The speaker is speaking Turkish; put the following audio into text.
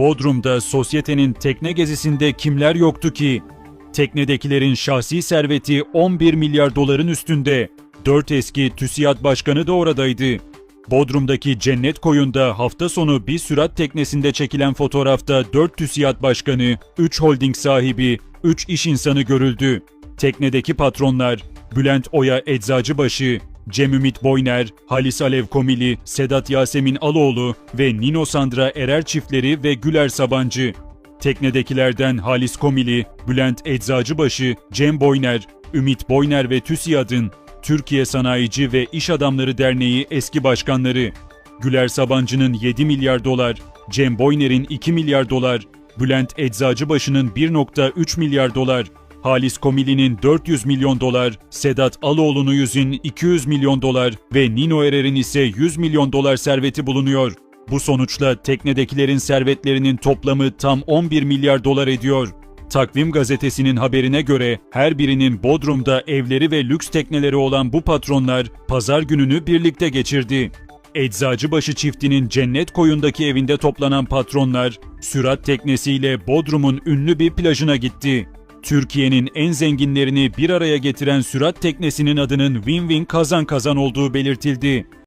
Bodrum'da sosyetenin tekne gezisinde kimler yoktu ki? Teknedekilerin şahsi serveti 11 milyar doların üstünde. 4 eski TÜSİAD başkanı da oradaydı. Bodrum'daki Cennet Koyun'da hafta sonu bir sürat teknesinde çekilen fotoğrafta 4 TÜSİAD başkanı, 3 holding sahibi, 3 iş insanı görüldü. Teknedeki patronlar Bülent Oya Eczacıbaşı, Cem Ümit Boyner, Halis Alev Komili, Sedat Yasemin Aloğlu ve Nino Sandra Erer çiftleri ve Güler Sabancı. Teknedekilerden Halis Komili, Bülent Eczacıbaşı, Cem Boyner, Ümit Boyner ve TÜSİAD'ın Türkiye Sanayici ve İş Adamları Derneği eski başkanları, Güler Sabancı'nın 7 milyar dolar, Cem Boyner'in 2 milyar dolar, Bülent Eczacıbaşı'nın 1.3 milyar dolar, Halis Komili'nin 400 milyon dolar, Sedat Aloğlu'nu yüzün 200 milyon dolar ve Nino Erer'in ise 100 milyon dolar serveti bulunuyor. Bu sonuçla teknedekilerin servetlerinin toplamı tam 11 milyar dolar ediyor. Takvim gazetesinin haberine göre her birinin Bodrum'da evleri ve lüks tekneleri olan bu patronlar pazar gününü birlikte geçirdi. Eczacıbaşı çiftinin cennet koyundaki evinde toplanan patronlar sürat teknesiyle Bodrum'un ünlü bir plajına gitti. Türkiye'nin en zenginlerini bir araya getiren sürat teknesinin adının win-win kazan kazan olduğu belirtildi.